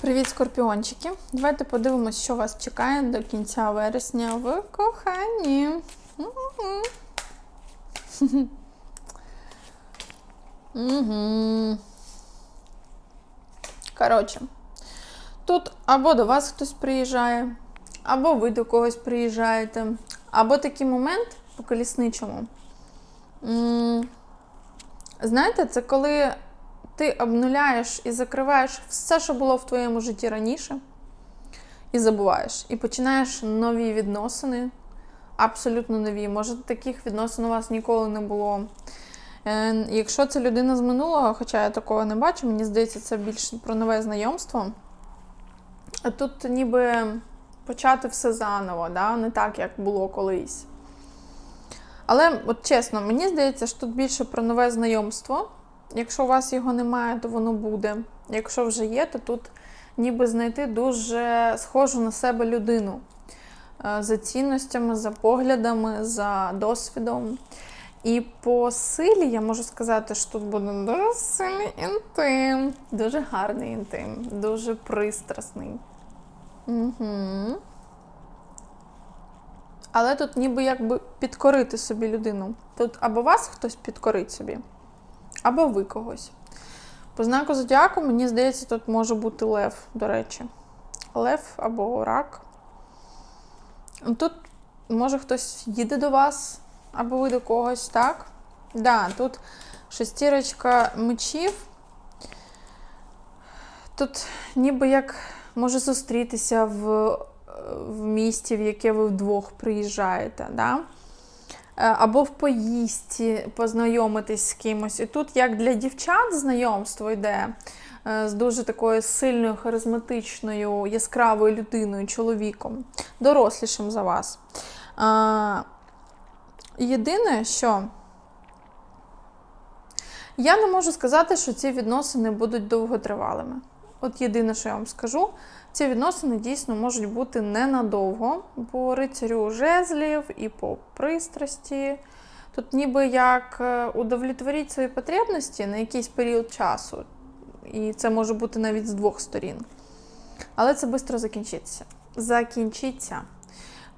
Привіт, скорпіончики! Давайте подивимось, що вас чекає до кінця вересня в коханні. Мгм. Мгм. Коротше, тут або до вас хтось приїжджає, або ви до когось приїжджаєте, або такий момент по колісничому. Знаєте, це коли ти обнуляєш і закриваєш все, що було в твоєму житті раніше, і забуваєш. І починаєш нові відносини, абсолютно нові. Може, таких відносин у вас ніколи не було. Е, Якщо це людина з минулого, хоча я такого не бачу, мені здається, це більше про нове знайомство. А Тут ніби почати все заново, да? не так, як було колись. Але, от чесно, мені здається, що тут більше про нове знайомство. Якщо у вас його немає, то воно буде. Якщо вже є, то тут ніби знайти дуже схожу на себе людину Е, за цінностями, за поглядами, за досвідом. І по силі я можу сказати, що тут буде дуже сильний інтим, дуже гарний інтим, дуже пристрасний. Угу. Але тут ніби якби підкорити собі людину. Тут або вас хтось підкорить собі, або ви когось. По знаку зодіаку, мені здається, тут може бути лев, до речі. Лев або рак. Тут може хтось їде до вас, або ви до когось, так? Да, тут шестірочка мечів. Тут ніби як може зустрітися в, в місті, в яке ви вдвох приїжджаєте. Да? Е, Або в поїздці познайомитись з кимось. І тут, як для дівчат, знайомство йде е, з дуже такою сильною, харизматичною, яскравою людиною, чоловіком, дорослішим за вас. Е, Єдине, що я не можу сказати, що ці відносини будуть довготривалими. От єдине, що я вам скажу, ці відносини дійсно можуть бути ненадовго по рицарю жезлів і по пристрасті. Тут ніби як е, удовлетворіть свої потребності на якийсь період часу. І це може бути навіть з двох сторін. Але це швидко закінчиться. Закінчиться.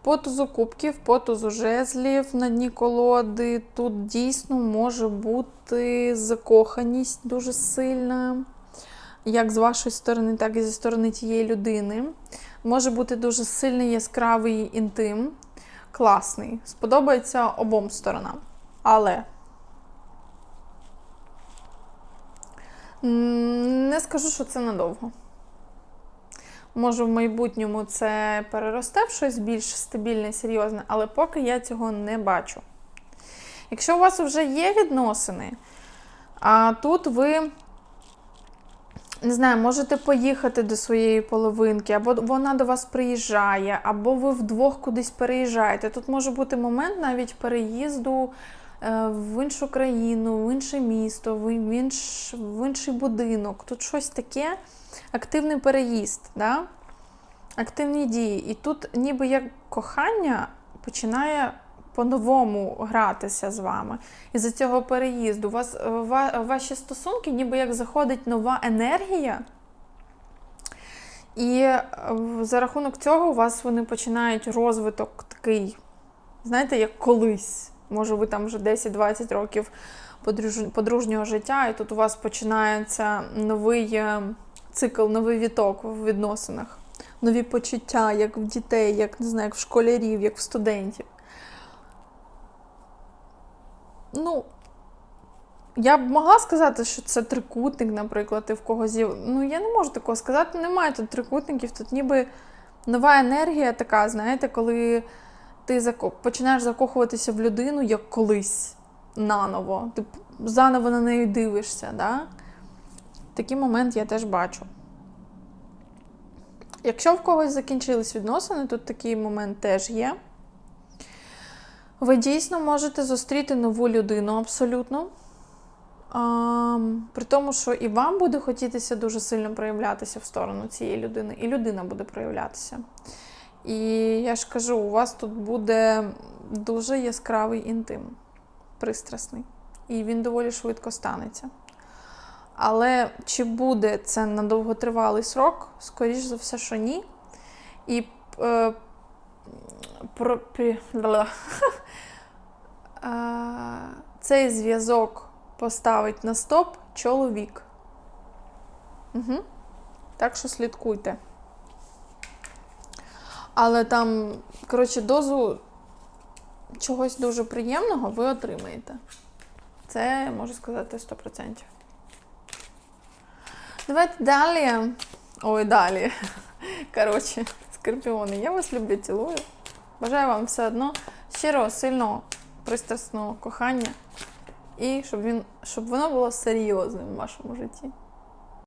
По кубків, по тузу жезлів на дні колоди. Тут дійсно може бути закоханість дуже сильна, як з вашої сторони, так і зі сторони тієї людини. Може бути дуже сильний яскравий інтим, класний. Сподобається обом сторонам. Але не скажу, що це надовго. Може, в майбутньому це переросте в щось більш стабільне, серйозне, але поки я цього не бачу. Якщо у вас вже є відносини, а тут ви, не знаю, можете поїхати до своєї половинки, або вона до вас приїжджає, або ви вдвох кудись переїжджаєте. Тут може бути момент навіть переїзду е, в іншу країну, в інше місто, в інш, в інший будинок. Тут щось таке активний переїзд, да? активні дії. І тут ніби як кохання починає по-новому гратися з вами. І за цього переїзду у вас, е, ва- ваші стосунки ніби як заходить нова енергія. І е, за рахунок цього у вас вони починають розвиток такий, знаєте, як колись. Може, ви там вже 10-20 років подружнь- подружнього життя, і тут у вас починається новий е, цикл, новий віток в відносинах, нові почуття, як в дітей, як не знаю, як в школярів, як в студентів. Ну, я б могла сказати, що це трикутник, наприклад, і в когось. Ну, я не можу такого сказати. Немає тут трикутників, тут ніби нова енергія така, знаєте, коли ти починаєш закохуватися в людину як колись наново. Ти заново на неї дивишся. Да? Такий момент я теж бачу. Якщо в когось закінчились відносини, тут такий момент теж є. Ви дійсно можете зустріти нову людину абсолютно. А, при тому, що і вам буде хотітися дуже сильно проявлятися в сторону цієї людини, і людина буде проявлятися. І я ж кажу, у вас тут буде дуже яскравий інтим, пристрасний. І він доволі швидко станеться. Але чи буде це на довготривалий срок? Скоріш за все, що ні. І е, про, цей зв'язок поставить на стоп чоловік. Угу. Так що слідкуйте. Але там, коротше, дозу чогось дуже приємного ви отримаєте. Це можу сказати 100%. Давайте далі. Ой, далі. Коротше, скорпіони, я вас люблю, цілую. Бажаю вам все одно щирого, сильного, пристрасного кохання. І щоб, він, щоб воно було серйозним в вашому житті.